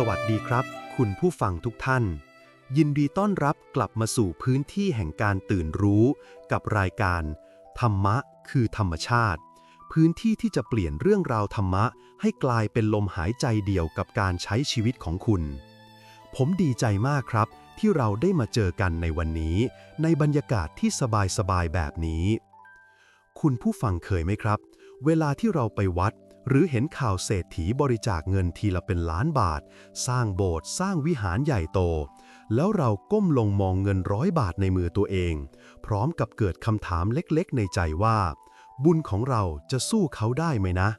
สวัสดีครับ คุณผู้ฟังทุกท่าน ยินดีต้อนรับกลับมาสู่พื้นที่แห่งการตื่นรู้ กับรายการ ธรรมะคือธรรมชาติ พื้นที่ที่จะเปลี่ยนเรื่องราวธรรมะ ให้กลายเป็นลมหายใจเดียวกับการใช้ชีวิตของคุณ ผมดีใจมากครับ ที่เราได้มาเจอกันในวันนี้ ในบรรยากาศที่สบายๆแบบนี้ คุณผู้ฟังเคยไหมครับ เวลาที่เราไปวัด หรือเห็นข่าวเศรษฐีบริจาคเงินทีละเป็นล้านบาท สร้างโบสถ์สร้างวิหารใหญ่โต แล้วเราก้มลงมองเงินร้อยบาทในมือตัวเอง พร้อมกับเกิดคำถามเล็กๆ ในใจว่า บุญของเราจะสู้เขาได้ไหมนะ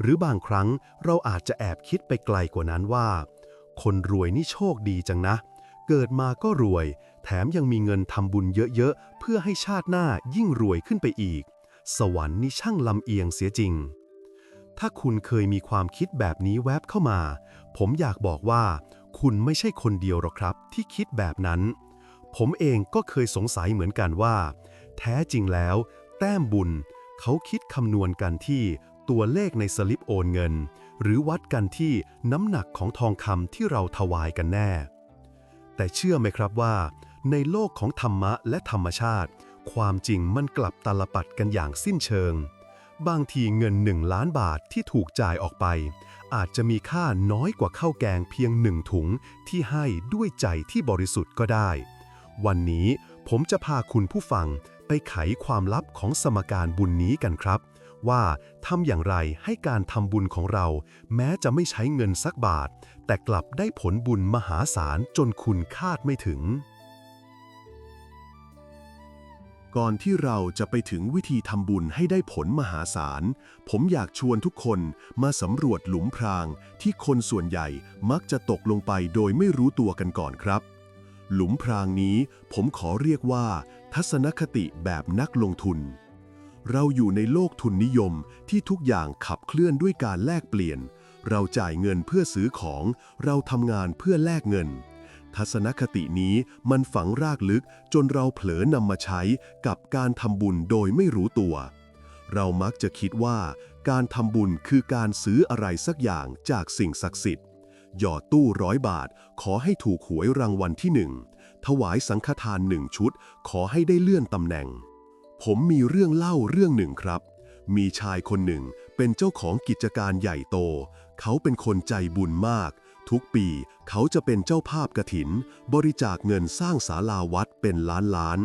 หรือบางครั้งเราอาจจะแอบคิดไปไกลกว่านั้นว่า คนรวยนี่โชคดีจังนะ เกิดมาก็รวย แถมยังมีเงินทำบุญเยอะๆเพื่อให้ชาติหน้ายิ่งรวยขึ้นไปอีก สวรรค์นี่ช่างลำเอียงเสียจริง ถ้าคุณเคยมีความคิดแบบนี้แวบเข้ามา ผมอยากบอกว่า คุณไม่ใช่คนเดียวหรอกครับ ที่คิดแบบนั้น ผมเองก็เคยสงสัยเหมือนกันว่า แท้จริงแล้ว แต้มบุญ เขาคิดคำนวณกันที่ตัวเลขในสลิปโอนเงิน หรือวัดกันที่น้ำหนักของทองคำที่เราถวายกันแน่ แต่เชื่อไหมครับว่า ในโลกของธรรมะและธรรมชาติ ความจริงมันกลับตาลปัดกันอย่างสิ้นเชิง บางทีเงินหนึ่งล้านบาทที่ถูกจ่ายออกไป อาจจะมีค่าน้อยกว่าข้าวแกงเพียงหนึ่งถุงที่ให้ด้วยใจที่บริสุทธิ์ก็ได้ วันนี้ผมจะพาคุณผู้ฟังไปไขความลับของสมการบุญนี้กันครับ ว่าทำอย่างไรให้การทำบุญของเรา แม้จะไม่ใช้เงินสักบาท แต่กลับได้ผลบุญมหาศาลจนคุณคาดไม่ถึง ก่อนที่เราจะไปถึงวิธีทำบุญให้ได้ผลมหาศาล ผมอยากชวนทุกคนมาสำรวจหลุมพรางที่คนส่วนใหญ่มักจะตกลงไปโดยไม่รู้ตัวกันก่อนครับ หลุมพรางนี้ผมขอเรียกว่า ทัศนคติแบบนักลงทุน เราอยู่ในโลกทุนนิยมที่ทุกอย่างขับเคลื่อนด้วยการแลกเปลี่ยน เราจ่ายเงินเพื่อซื้อของ เราทำงานเพื่อแลกเงิน ทัศนคตินี้มันฝังรากลึกจนเราเผลอนำมาใช้กับการทำบุญโดยไม่รู้ตัว เรามักจะคิดว่า การทำบุญคือการซื้ออะไรสักอย่างจากสิ่งศักดิ์สิทธิ์ หยอดตู้ร้อยบาท ขอให้ถูกหวยรางวัลที่หนึ่ง ถวายสังฆทานหนึ่งชุด ขอให้ได้เลื่อนตำแหน่ง ผมมีเรื่องเล่าเรื่องหนึ่งครับ มีชายคนหนึ่งเป็นเจ้าของกิจการใหญ่โต เขาเป็นคนใจบุญมาก ทุกปีเขาจะเป็นเจ้าภาพกระถิน บริจาคเงินสร้างศาลาวัดเป็นล้านล้าน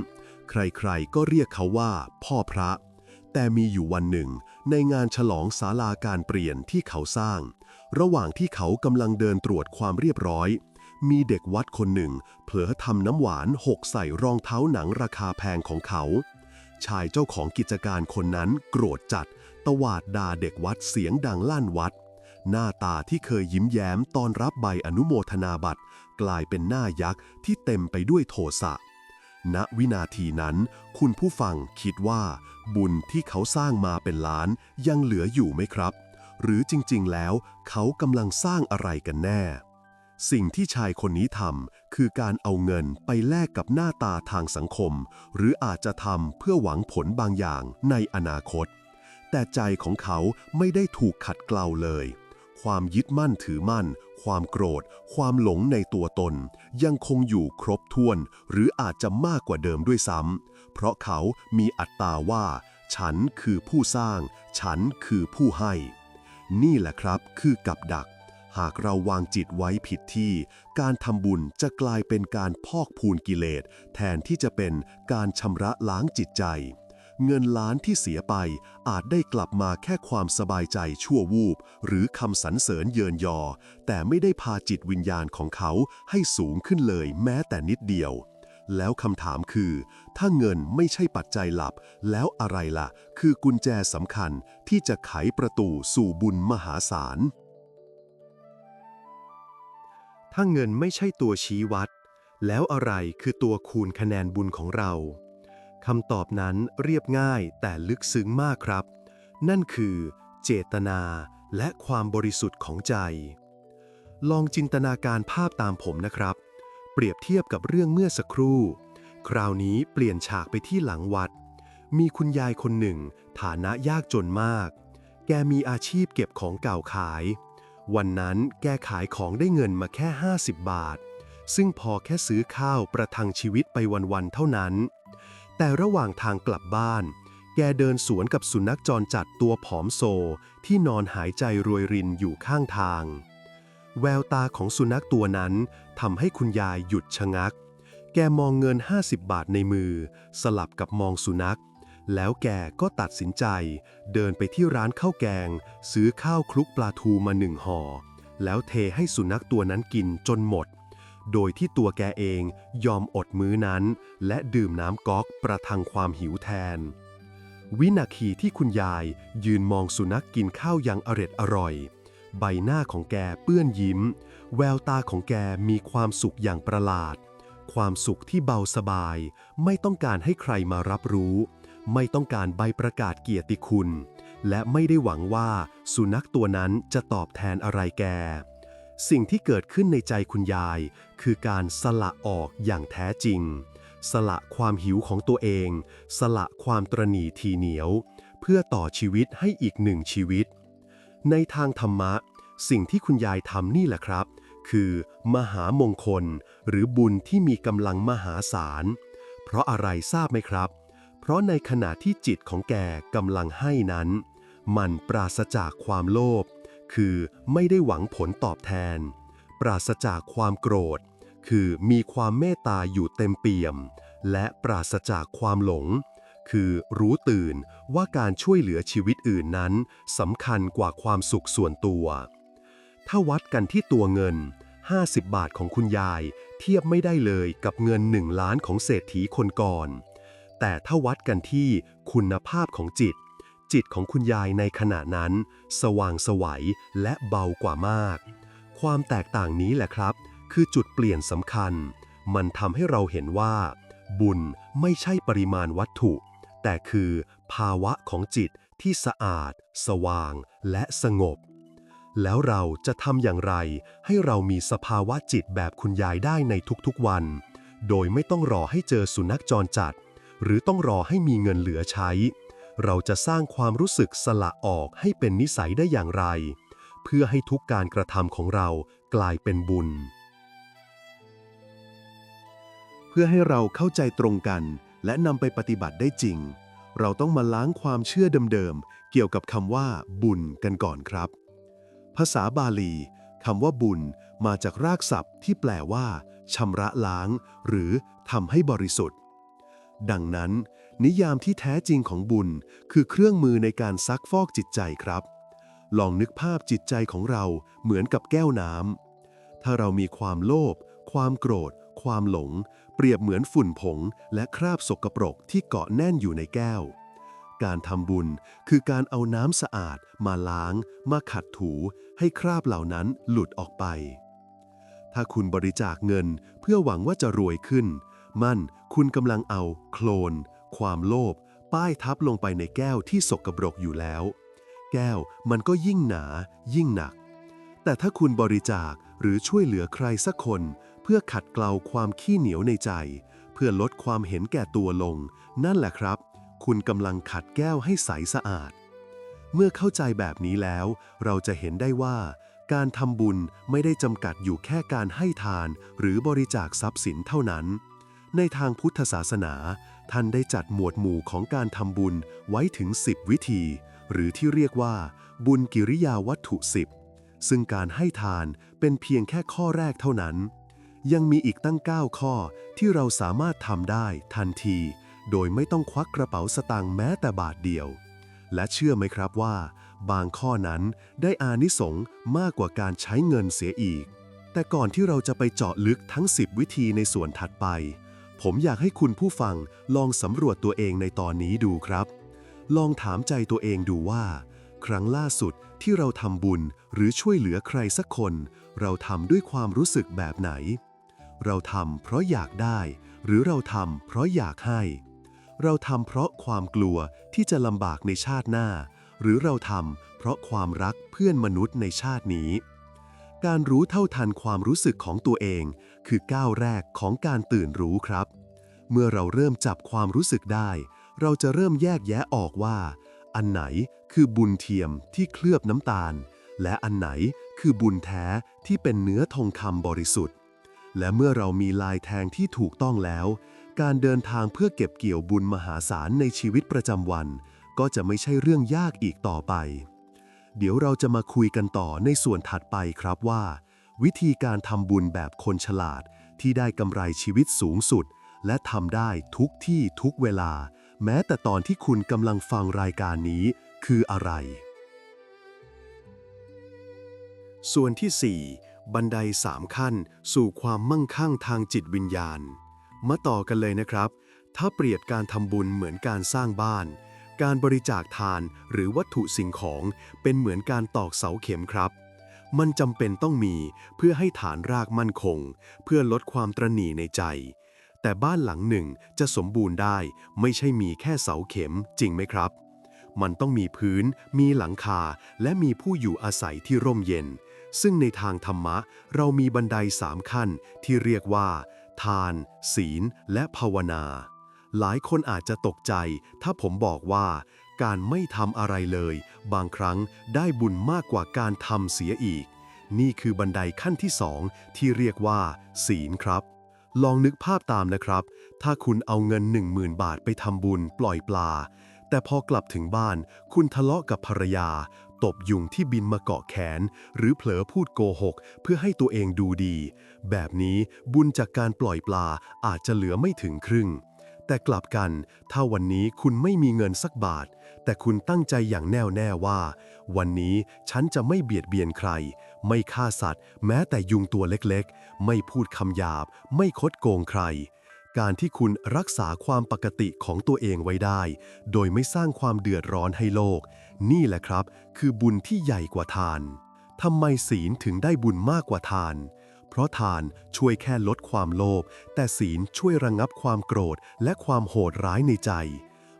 ใครๆก็เรียกเขาว่า พ่อพระ แต่มีอยู่วันหนึ่ง ในงานฉลองศาลาการเปลี่ยนที่เขาสร้าง ระหว่างที่เขากำลังเดินตรวจความเรียบร้อย มีเด็กวัดคนหนึ่ง เผลอทำน้ำหวานหกใส่รองเท้าหนังราคาแพงของเขาชายเจ้าของกิจการคนนั้นโกรธจัด ตวาดด่าเด็กวัดเสียงดังลั่นวัด หน้าตาที่เคยยิ้มแย้มตอนรับใบอนุโมทนาบัตร กลายเป็นหน้ายักษ์ที่เต็มไปด้วยโทสะ ณวินาทีนั้น คุณผู้ฟังคิดว่า บุญที่เขาสร้างมาเป็นล้านยังเหลืออยู่ไหมครับ หรือจริงๆแล้ว เขากำลังสร้างอะไรกันแน่ สิ่งที่ชายคนนี้ทำคือการเอาเงินไปแลกกับหน้าตาทางสังคม หรืออาจจะทำเพื่อหวังผลบางอย่างในอนาคต แต่ใจของเขาไม่ได้ถูกขัดเกลาเลย ความยึดมั่นถือมั่น ความโกรธ ความหลงในตัวตน ยังคงอยู่ครบถ้วน หรืออาจจะมากกว่าเดิมด้วยซ้ำเพราะเขามีอัตตาว่า ฉันคือผู้สร้าง ฉันคือผู้ให้ นี่แหละครับคือกับดัก หากเราวางจิตไว้ผิดที่ การทำบุญจะกลายเป็นการพอกพูนกิเลส แทนที่จะเป็นการชำระล้างจิตใจ เงินล้านที่เสียไปอาจได้กลับมาแค่ความสบายใจชั่ววูบ หรือคำสรรเสริญเยินยอ แต่ไม่ได้พาจิตวิญญาณของเขาให้สูงขึ้นเลยแม้แต่นิดเดียว แล้วคำถามคือ ถ้าเงินไม่ใช่ปัจจัยหลับ แล้วอะไรล่ะ คือกุญแจสำคัญที่จะไขประตูสู่บุญมหาศาล ถ้าเงินไม่ใช่ตัวชี้วัด แล้วอะไรคือตัวคูณคะแนนบุญของเรา คำตอบนั้นเรียบง่ายแต่ลึกซึ้งมากครับ นั่นคือ เจตนาและความบริสุทธิ์ของใจ ลองจินตนาการภาพตามผมนะครับ เปรียบเทียบกับเรื่องเมื่อสักครู่ คราวนี้เปลี่ยนฉากไปที่หลังวัด มีคุณยายคนหนึ่ง ฐานะยากจนมาก แกมีอาชีพเก็บของเก่าขาย วันนั้นแกขายของได้เงินมาแค่ 50 บาท ซึ่งพอแค่ซื้อข้าวประทังชีวิตไปวันๆเท่านั้น แต่ระหว่างทางกลับบ้าน แกเดินสวนกับสุนัขจรจัดตัวผอมโซ ที่นอนหายใจรวยรินอยู่ข้างทาง แววตาของสุนัขตัวนั้นทำให้คุณยายหยุดชะงัก แกมองเงิน 50 บาทในมือ สลับกับมองสุนัข แล้วแกก็ตัดสินใจ เดินไปที่ร้านข้าวแกง ซื้อข้าวคลุกปลาทูมาหนึ่งห่อ แล้วเทให้สุนัขตัวนั้นกินจนหมด โดยที่ตัวแกเองยอมอดมื้อนั้น และดื่มน้ำก๊อกประทังความหิวแทน วินาทีที่คุณยายยืนมองสุนัขกกินข้าวอย่างอร็ดอร่อย ใบหน้าของแกเปื้อนยิ้ม แววตาของแกมีความสุขอย่างประหลาด ความสุขที่เบาสบาย ไม่ต้องการให้ใครมารับรู้ ไม่ต้องการใบประกาศเกียรติคุณ และไม่ได้หวังว่าสุนัขตัวนั้นจะตอบแทนอะไรแก สิ่งที่เกิดขึ้นในใจคุณยาย คือการสละออกอย่างแท้จริง สละความหิวของตัวเอง สละความตรณีทีเหนียว เพื่อต่อชีวิตให้อีกหนึ่งชีวิต ในทางธรรมะ สิ่งที่คุณยายทำนี่แหละครับ คือ มหามงคล หรือบุญที่มีกำลังมหาศาล เพราะอะไรทราบไหมครับ เพราะในขณะที่จิตของแกกำลังให้นั้น มันปราศจากความโลภ คือไม่ได้หวังผลตอบแทน ปราศจากความโกรธ คือมีความเมตตาอยู่เต็มเปี่ยม และปราศจากความหลง คือรู้ตื่นว่าการช่วยเหลือชีวิตอื่นนั้นสำคัญกว่าความสุขส่วนตัว ถ้าวัดกันที่ตัวเงิน 50 บาทของคุณยาย เทียบไม่ได้เลยกับเงิน1ล้านของเศรษฐีคนก่อน แต่ถ้าวัดกันที่คุณภาพของจิต จิตของคุณยายในขณะนั้น สว่างไสวัยและเบากว่ามาก ความแตกต่างนี้แหละครับ คือจุดเปลี่ยนสำคัญ มันทำให้เราเห็นว่า บุญไม่ใช่ปริมาณวัตถุ แต่คือภาวะของจิตที่สะอาด สว่าง และสงบ แล้วเราจะทำอย่างไร ให้เรามีสภาวะจิตแบบคุณยายได้ในทุกๆวัน โดยไม่ต้องรอให้เจอสุนัขจรจัด หรือต้องรอให้มีเงินเหลือใช้ เราจะสร้างความรู้สึกสละออกให้เป็นนิสัยได้อย่างไร เพื่อให้ทุกการกระทำของเรากลายเป็นบุญ เพื่อให้เราเข้าใจตรงกัน และนำไปปฏิบัติได้จริง เราต้องมาล้างความเชื่อเดิมๆเกี่ยวกับคำว่า บุญกันก่อนครับ ภาษาบาลีคำว่าบุญมาจากรากศัพท์ที่แปลว่าชำระล้าง หรือทำให้บริสุทธิ์ ดังนั้น นิยามที่แท้จริงของบุญ คือเครื่องมือในการซักฟอกจิตใจครับ ลองนึกภาพจิตใจของเราเหมือนกับแก้วน้ำถ้าเรามีความโลภความโกรธ ความหลง เปรียบเหมือนฝุ่นผง และคราบสกปรกที่เกาะแน่นอยู่ในแก้ว การทำบุญคือการเอาน้ำสะอาด มาล้าง มาขัดถู ให้คราบเหล่านั้นหลุดออกไป ถ้าคุณบริจาคเงินเพื่อหวังว่าจะรวยขึ้น มั่นคุณกำลังเอาโคลน ความโลภป้ายทับลงไปในแก้วที่สกปรกอยู่แล้ว แก้วมันก็ยิ่งหนา ยิ่งหนัก แต่ถ้าคุณบริจาคหรือช่วยเหลือใครสักคน เพื่อขัดเกลาความขี้เหนียวในใจ เพื่อลดความเห็นแก่ตัวลง นั่นแหละครับ คุณกำลังขัดแก้วให้ใสสะอาด เมื่อเข้าใจแบบนี้แล้ว เราจะเห็นได้ว่า การทำบุญไม่ได้จำกัดอยู่แค่การให้ทาน หรือบริจาคทรัพย์สินเท่านั้นในทางพุทธศาสนา ท่านได้จัดหมวดหมู่ของการทำบุญไว้ถึง 10 วิธี หรือที่เรียกว่า บุญกิริยาวัตถุสิบซึ่งการให้ทานเป็นเพียงแค่ข้อแรกเท่านั้น ยังมีอีกตั้ง 9 ข้อที่เราสามารถทำได้ทันที โดยไม่ต้องควักกระเป๋าสตางค์แม้แต่บาทเดียว และเชื่อไหมครับว่า บางข้อนั้นได้อานิสงส์มากกว่าการใช้เงินเสียอีก แต่ก่อนที่เราจะไปเจาะลึกทั้ง 10 วิธีในส่วนถัดไป ผมอยากให้คุณผู้ฟังลองสำรวจตัวเองในตอนนี้ดูครับ ลองถามใจตัวเองดูว่า ครั้งล่าสุดที่เราทำบุญหรือช่วยเหลือใครสักคน เราทำด้วยความรู้สึกแบบไหน เราทำเพราะอยากได้ หรือเราทำเพราะอยากให้ เราทำเพราะความกลัวที่จะลำบากในชาติหน้า หรือเราทำเพราะความรักเพื่อนมนุษย์ในชาตินี้ การรู้เท่าทันความรู้สึกของตัวเอง คือก้าวแรกของการตื่นรู้ครับ เมื่อเราเริ่มจับความรู้สึกได้ เราจะเริ่มแยกแยะออกว่า อันไหนคือบุญเทียมที่เคลือบน้ำตาล และอันไหนคือบุญแท้ที่เป็นเนื้อทองคำบริสุทธิ์ และเมื่อเรามีลายแทงที่ถูกต้องแล้ว การเดินทางเพื่อเก็บเกี่ยวบุญมหาศาลในชีวิตประจำวัน ก็จะไม่ใช่เรื่องยากอีกต่อไป เดี๋ยวเราจะมาคุยกันต่อในส่วนถัดไปครับว่า วิธีการทำบุญแบบคนฉลาดที่ได้กำไรชีวิตสูงสุด และทำได้ทุกที่ทุกเวลา แม้แต่ตอนที่คุณกำลังฟังรายการนี้คืออะไร ส่วนที่ 4 บันไดสามขั้น สู่ความมั่งคั่งทางจิตวิญญาณ มาต่อกันเลยนะครับ ถ้าเปรียบการทำบุญเหมือนการสร้างบ้าน การบริจาคทานหรือวัตถุสิ่งของเป็นเหมือนการตอกเสาเข็มครับ มันจำเป็นต้องมีเพื่อให้ฐานรากมั่นคง เพื่อลดความตระหนี่ในใจ แต่บ้านหลังหนึ่งจะสมบูรณ์ได้ ไม่ใช่มีแค่เสาเข็มจริงไหมครับ มันต้องมีพื้น มีหลังคา และมีผู้อยู่อาศัยที่ร่มเย็น ซึ่งในทางธรรมะ เรามีบันไดสามขั้นที่เรียกว่า ทาน ศีล และภาวนา หลายคนอาจจะตกใจ ถ้าผมบอกว่า การไม่ทำอะไรเลย บางครั้งได้บุญมากกว่าการทำเสียอีก นี่คือบันไดขั้นที่สองที่เรียกว่า ศีลครับ ลองนึกภาพตามนะครับ ถ้าคุณเอาเงิน 10,000 บาทไปทำบุญปล่อยปลา แต่พอกลับถึงบ้าน คุณทะเลาะกับภรรยา ตบยุงที่บินมาเกาะแขน หรือเผลอพูดโกหก เพื่อให้ตัวเองดูดี แบบนี้บุญจากการปล่อยปลาอาจจะเหลือไม่ถึงครึ่ง แต่กลับกัน ถ้าวันนี้คุณไม่มีเงินสักบาท แต่คุณตั้งใจอย่างแน่วแน่ว่า วันนี้ฉันจะไม่เบียดเบียนใคร ไม่ฆ่าสัตว์ แม้แต่ยุงตัวเล็กๆ ไม่พูดคำหยาบ ไม่คดโกงใคร การที่คุณรักษาความปกติของตัวเองไว้ได้ โดยไม่สร้างความเดือดร้อนให้โลก นี่แหละครับ คือบุญที่ใหญ่กว่าทานทำไมศีลถึงได้บุญมากกว่าทาน เพราะทานช่วยแค่ลดความโลภแต่ศีลช่วยระงงับความโกรธและความโหดร้ายในใจ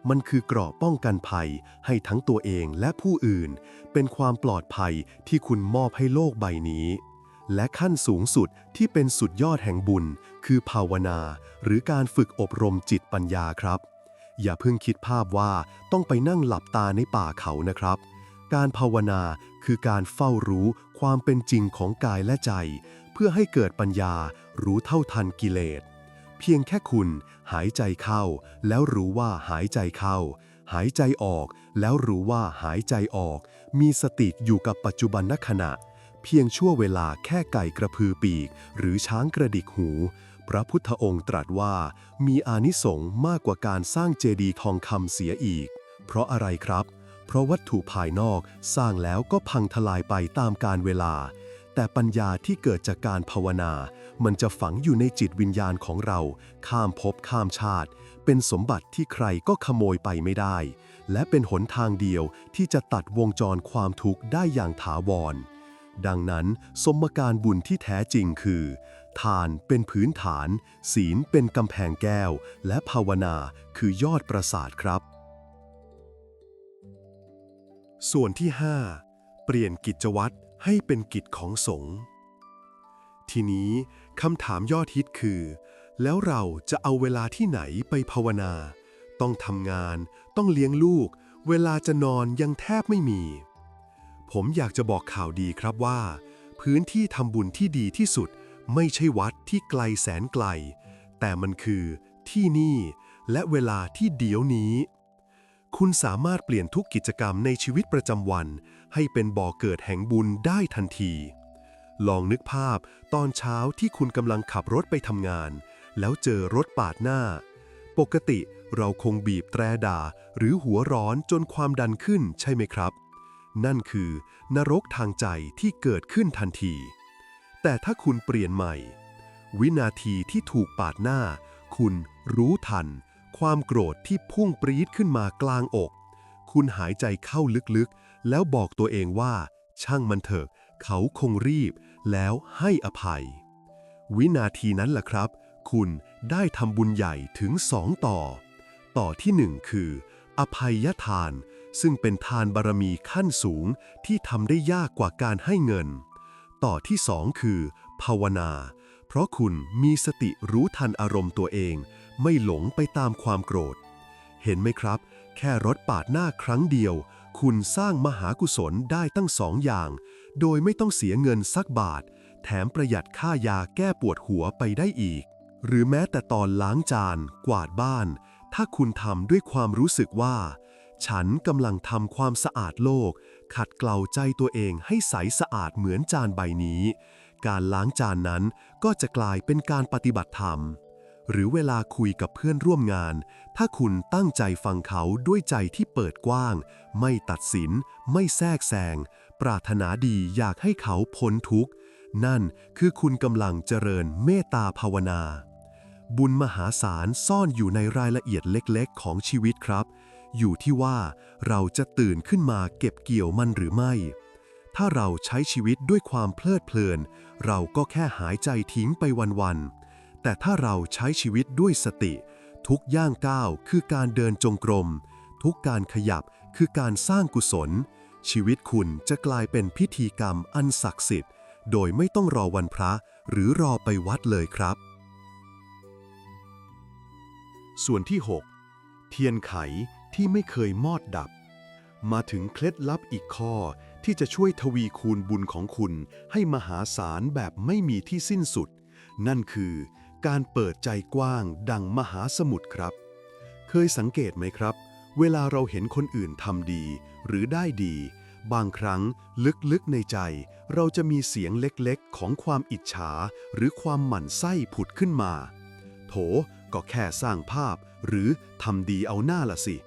มันคือเกราะป้องกันภัยให้ทั้งตัวเองและผู้อื่น เป็นความปลอดภัยที่คุณมอบให้โลกใบนี้ และขั้นสูงสุดที่เป็นสุดยอดแห่งบุญ คือภาวนา หรือการฝึกอบรมจิตปัญญาครับ อย่าเพิ่งคิดภาพว่าต้องไปนั่งหลับตาในป่าเขานะครับการภาวนาคือการเฝ้ารู้ความเป็นจริงของกายและใจ เพื่อให้เกิดปัญญารู้เท่าทันกิเลส เพียงแค่คุณหายใจเข้า แล้วรู้ว่าหายใจเข้า หายใจออก แล้วรู้ว่าหายใจออก มีสติอยู่กับปัจจุบันนขณะ เพียงชั่วเวลาแค่ไก่กระพือปีก หรือช้างกระดิกหู พระพุทธองค์ตรัสว่า มีอานิสงส์มากกว่าการสร้างเจดีย์ทองคำเสียอีก เพราะอะไรครับ เพราะวัตถุภายนอกสร้างแล้วก็พังทลายไปตามกาลเวลา แต่ปัญญาที่เกิดจากการภาวนา มันจะฝังอยู่ในจิตวิญญาณของเรา ข้ามภพข้ามชาติ เป็นสมบัติที่ใครก็ขโมยไปไม่ได้ และเป็นหนทางเดียวที่จะตัดวงจรความทุกข์ได้อย่างถาวร ดังนั้น สมการบุญที่แท้จริงคือ ทานเป็นพื้นฐาน ศีลเป็นกำแพงแก้ว และภาวนาคือยอดประสาทครับ ส่วนที่ 5 เปลี่ยนกิจวัตร ให้เป็นกิจของสงฆ์ทีนี้คำถามยอดฮิตคือ แล้วเราจะเอาเวลาที่ไหนไปภาวนา ต้องทำงาน ต้องเลี้ยงลูก เวลาจะนอนยังแทบไม่มี ผมอยากจะบอกข่าวดีครับว่า พื้นที่ทำบุญที่ดีที่สุด ไม่ใช่วัดที่ไกลแสนไกล แต่มันคือที่นี่และเวลาที่เดี๋ยวนี้ คุณสามารถเปลี่ยนทุกกิจกรรมในชีวิตประจำวัน ให้เป็นบ่อเกิดแห่งบุญได้ทันที ลองนึกภาพตอนเช้าที่คุณกำลังขับรถไปทำงาน แล้วเจอรถปาดหน้า ปกติเราคงบีบแตรด่า หรือหัวร้อนจนความดันขึ้นใช่ไหมครับ นั่นคือนรกทางใจที่เกิดขึ้นทันที แต่ถ้าคุณเปลี่ยนใหม่ วินาทีที่ถูกปาดหน้า คุณรู้ทัน ความโกรธที่พุ่งปรี๊ดขึ้นมากลางอก คุณหายใจเข้าลึกๆ แล้วบอกตัวเองว่า ช่างมันเถอะ เขาคงรีบ แล้วให้อภัย วินาทีนั้นแหละครับ คุณได้ทำบุญใหญ่ถึงสองต่อ ต่อที่หนึ่งคือ อภัยทาน ซึ่งเป็นทานบารมีขั้นสูงที่ทำได้ยากกว่าการให้เงิน ต่อที่สองคือ ภาวนา เพราะคุณมีสติรู้ทันอารมณ์ตัวเอง ไม่หลงไปตามความโกรธ เห็นไหมครับ แค่รถปาดหน้าครั้งเดียว คุณสร้างมหากุศลได้ตั้งสองอย่าง โดยไม่ต้องเสียเงินสักบาท แถมประหยัดค่ายาแก้ปวดหัวไปได้อีก หรือแม้แต่ตอนล้างจาน กวาดบ้าน ถ้าคุณทำด้วยความรู้สึกว่า ฉันกำลังทำความสะอาดโลก ขัดเกลาใจตัวเองให้ใสสะอาดเหมือนจานใบนี้ การล้างจานนั้นก็จะกลายเป็นการปฏิบัติธรรม หรือเวลาคุยกับเพื่อนร่วมงาน ถ้าคุณตั้งใจฟังเขาด้วยใจที่เปิดกว้าง ไม่ตัดสิน ไม่แทรกแซง ปรารถนาดีอยากให้เขาพ้นทุกข์ นั่นคือคุณกำลังเจริญเมตตาภาวนา บุญมหาศาลซ่อนอยู่ในรายละเอียดเล็กๆ ของชีวิตครับ อยู่ที่ว่าเราจะตื่นขึ้นมาเก็บเกี่ยวมันหรือไม่ถ้าเราใช้ชีวิตด้วยความเพลิดเพลิน เราก็แค่หายใจทิ้งไปวันๆ แต่ถ้าเราใช้ชีวิตด้วยสติ ทุกย่างก้าวคือการเดินจงกรม ทุกการขยับคือการสร้างกุศล ชีวิตคุณจะกลายเป็นพิธีกรรมอันศักดิ์สิทธิ์ โดยไม่ต้องรอวันพระ หรือรอไปวัดเลยครับ ส่วนที่ 6 เทียนไขที่ไม่เคยมอดดับ มาถึงเคล็ดลับอีกข้อที่จะช่วยทวีคูณบุญของคุณให้มหาศาลแบบไม่มีที่สิ้นสุด นั่นคือ การเปิดใจกว้างดังมหาสมุทรครับ เคยสังเกตไหมครับ เวลาเราเห็นคนอื่นทำดี หรือได้ดี บางครั้งลึกๆในใจ เราจะมีเสียงเล็กๆ ของความอิจฉา หรือความหมั่นไส้ผุดขึ้นมา โถ ก็แค่สร้างภาพ หรือทำดีเอาหน้าละสิ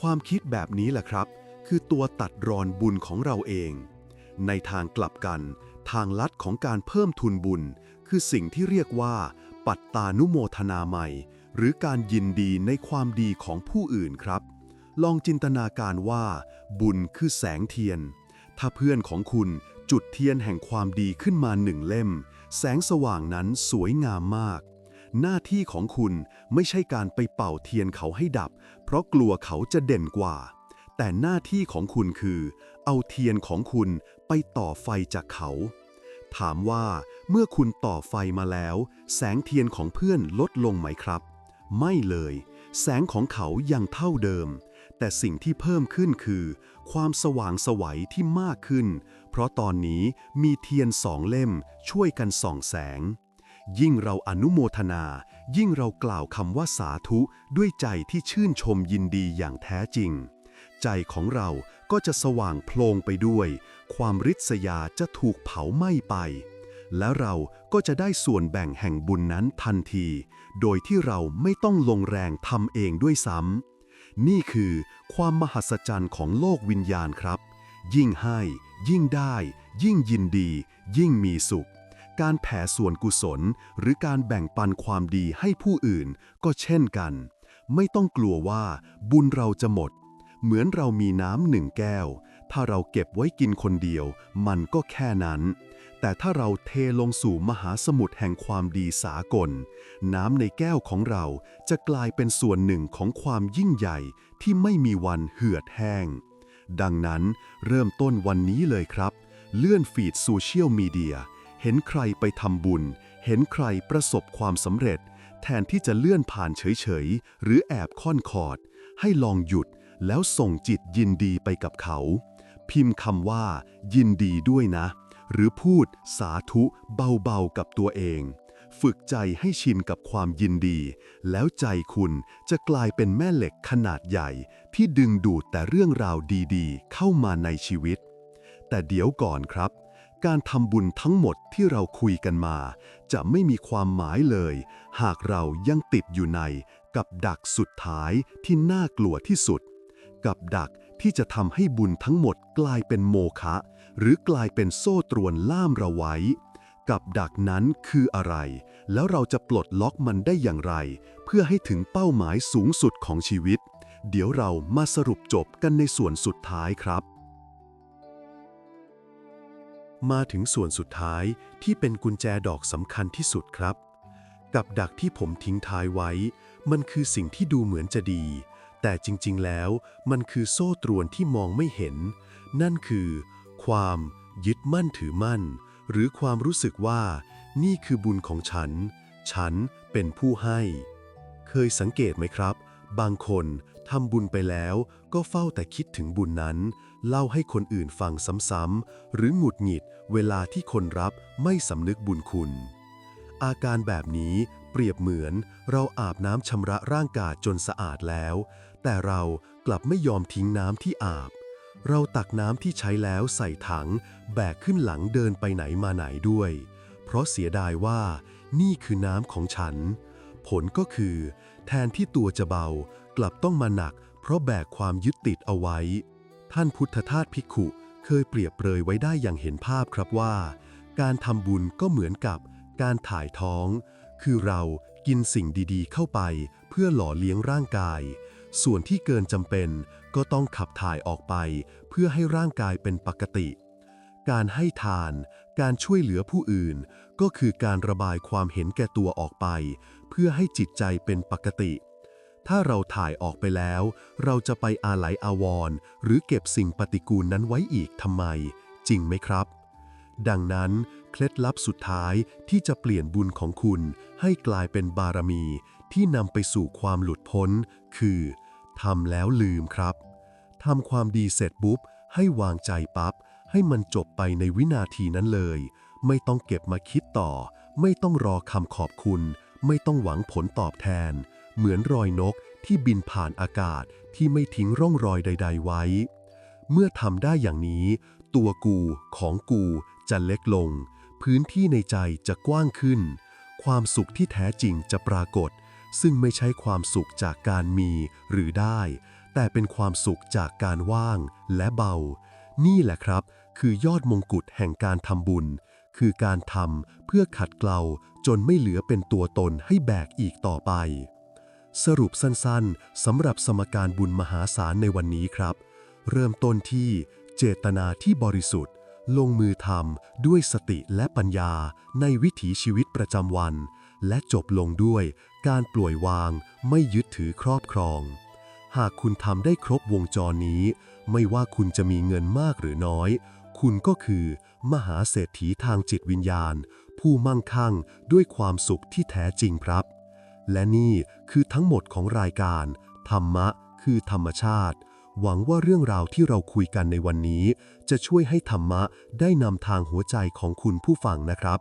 ความคิดแบบนี้แหละครับ คือตัวตัดรอนบุญของเราเอง ในทางกลับกัน ทางลัดของการเพิ่มทุนบุญ คือสิ่งที่เรียกว่า ปัตตานุโมทนาใหม่ หรือการยินดีในความดีของผู้อื่นครับ ลองจินตนาการว่า บุญคือแสงเทียน ถ้าเพื่อนของคุณจุดเทียนแห่งความดีขึ้นมาหนึ่งเล่ม แสงสว่างนั้นสวยงามมาก หน้าที่ของคุณไม่ใช่การไปเป่าเทียนเขาให้ดับ เพราะกลัวเขาจะเด่นกว่า แต่หน้าที่ของคุณคือ เอาเทียนของคุณไปต่อไฟจากเขา ถามว่า เมื่อคุณต่อไฟมาแล้ว แสงเทียนของเพื่อนลดลงไหมครับ ไม่เลย แสงของเขายังเท่าเดิม แต่สิ่งที่เพิ่มขึ้นคือ ความสว่างสวัยที่มากขึ้น เพราะตอนนี้มีเทียนสองเล่มช่วยกันส่องแสง ยิ่งเราอนุโมทนา ยิ่งเรากล่าวคำว่าสาธุด้วยใจที่ชื่นชมยินดีอย่างแท้จริง ใจของเราก็จะสว่างโพลงไปด้วย ความริษยาจะถูกเผาไหม้ไป และเราก็จะได้ส่วนแบ่งแห่งบุญนั้นทันที โดยที่เราไม่ต้องลงแรงทำเองด้วยซ้ำ นี่คือความมหัศจรรย์ของโลกวิญญาณครับ ยิ่งให้ ยิ่งได้ ยิ่งยินดี ยิ่งมีสุข การแผ่ส่วนกุศล หรือการแบ่งปันความดีให้ผู้อื่นก็เช่นกัน ไม่ต้องกลัวว่าบุญเราจะหมด เหมือนเรามีน้ำหนึ่งแก้ว ถ้าเราเก็บไว้กินคนเดียว มันก็แค่นั้น แต่ถ้าเราเทลงสู่มหาสมุทรแห่งความดีสากล น้ำในแก้วของเราจะกลายเป็นส่วนหนึ่งของความยิ่งใหญ่ที่ไม่มีวันเหือดแห้ง ดังนั้นเริ่มต้นวันนี้เลยครับ เลื่อนฟีดโซเชียลมีเดีย เห็นใครไปทำบุญ เห็นใครประสบความสำเร็จ แทนที่จะเลื่อนผ่านเฉยๆ หรือแอบค่อนคอร์ดให้ลองหยุดแล้วส่งจิตยินดีไปกับเขา พิมพ์คำว่า ยินดีด้วยนะ หรือพูดสาธุเบาๆกับตัวเอง ฝึกใจให้ชินกับความยินดี แล้วใจคุณจะกลายเป็นแม่เหล็กขนาดใหญ่ ที่ดึงดูดแต่เรื่องราวดีๆ เข้ามาในชีวิต แต่เดี๋ยวก่อนครับ การทำบุญทั้งหมดที่เราคุยกันมา จะไม่มีความหมายเลย หากเรายังติดอยู่ในกับดักสุดท้ายที่น่ากลัวที่สุด กับดักที่จะทำให้บุญทั้งหมดกลายเป็นโมฆะ หรือกลายเป็นโซ่ตรวนล่ามเราไว้ กับดักนั้นคืออะไร แล้วเราจะปลดล็อกมันได้อย่างไร เพื่อให้ถึงเป้าหมายสูงสุดของชีวิต เดี๋ยวเรามาสรุปจบกันในส่วนสุดท้ายครับ มาถึงส่วนสุดท้ายที่เป็นกุญแจดอกสำคัญที่สุดครับ กับดักที่ผมทิ้งท้ายไว้ มันคือสิ่งที่ดูเหมือนจะดี แต่จริง ๆ แล้ว มันคือโซ่ตรวนที่มองไม่เห็น นั่นคือ ความ ยึดมั่นถือมั่น หรือความรู้สึกว่า นี่คือบุญของฉัน ฉันเป็นผู้ให้ เคยสังเกตไหมครับ บางคนทำบุญไปแล้วก็เฝ้าแต่คิดถึงบุญนั้น เล่าให้คนอื่นฟังซ้ำๆหรือหงุดหงิดเวลาที่คนรับไม่สำนึกบุญคุณ อาการแบบนี้เปรียบเหมือนเราอาบน้ำชำระร่างกายจนสะอาดแล้ว แต่เรากลับไม่ยอมทิ้งน้ำที่อาบ เราตักน้ำที่ใช้แล้วใส่ถัง แบกขึ้นหลังเดินไปไหนมาไหนด้วย เพราะเสียดายว่า นี่คือน้ำของฉัน ผลก็คือ แทนที่ตัวจะเบา กลับต้องมาหนัก เพราะแบกความยึดติดเอาไว้ ท่านพุทธทาสภิกขุเคยเปรียบเปรยไว้ได้อย่างเห็นภาพครับว่า การทำบุญก็เหมือนกับ การถ่ายท้อง คือเรากินสิ่งดีๆ เข้าไป เพื่อหล่อเลี้ยงร่างกาย ส่วนที่เกินจำเป็น ก็ต้องขับถ่ายออกไปเพื่อให้ร่างกายเป็นปกติ การให้ทาน การช่วยเหลือผู้อื่น ก็คือการระบายความเห็นแก่ตัวออกไป เพื่อให้จิตใจเป็นปกติ ถ้าเราถ่ายออกไปแล้ว เราจะไปอาลัยอาวรณ์หรือเก็บสิ่งปฏิกูลนั้นไว้อีกทำไม จริงไหมครับ ดังนั้นเคล็ดลับสุดท้ายที่จะเปลี่ยนบุญของคุณ ให้กลายเป็นบารมีที่นำไปสู่ความหลุดพ้น คือ ทำแล้วลืมครับทำความดีเสร็จปุ๊บ ให้วางใจปับ๊บ ให้มันจบไปในวินาทีนั้นเลย ไม่ต้องเก็บมาคิดต่อ ไม่ต้องรอคำขอบคุณ ไม่ต้องหวังผลตอบแทน เหมือนรอยนกที่บินผ่านอากาศที่ไม่ทิ้งร่องรอยใด ๆ ไว้ เมื่อทำได้อย่างนี้ ตัวกูของกูจะเล็กลง พื้นที่ในใจจะกว้างขึ้น ความสุขที่แท้จริงจะปรากฏ ซึ่งไม่ใช่ความสุขจากการมีหรือได้ แต่เป็นความสุขจากการว่างและเบา นี่แหละครับ คือยอดมงกุฎแห่งการทำบุญ คือการทำเพื่อขัดเกลาจนไม่เหลือเป็นตัวตนให้แบกอีกต่อไป สรุปสั้นๆสำหรับสมการบุญมหาศาลในวันนี้ครับ เริ่มต้นที่เจตนาที่บริสุทธิ์ ลงมือทำด้วยสติและปัญญาในวิถีชีวิตประจำวัน และจบลงด้วย การปล่อยวางไม่ยึดถือครอบครอง หากคุณทำได้ครบวงจรนี้ ไม่ว่าคุณจะมีเงินมากหรือน้อย คุณก็คือ มหาเศรษฐีทางจิตวิญญาณ ผู้มั่งคั่งด้วยความสุขที่แท้จริงครับ และนี่คือทั้งหมดของรายการ ธรรมะ คือธรรมชาติ หวังว่าเรื่องราวที่เราคุยกันในวันนี้ จะช่วยให้ธรรมะได้นำทางหัวใจของคุณผู้ฟังนะครับ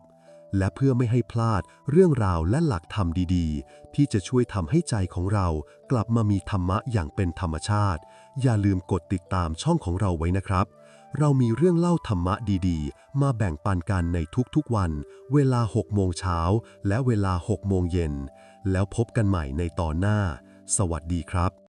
และเพื่อไม่ให้พลาดเรื่องราวและหลักธรรมดีๆ ที่จะช่วยทำให้ใจของเรากลับมามีธรรมะอย่างเป็นธรรมชาติ อย่าลืมกดติดตามช่องของเราไว้นะครับ เรามีเรื่องเล่าธรรมะดีๆ มาแบ่งปันกันในทุกๆวัน เวลา 6 โมงเช้าและเวลา 6 โมงเย็น แล้วพบกันใหม่ในตอนหน้า สวัสดีครับ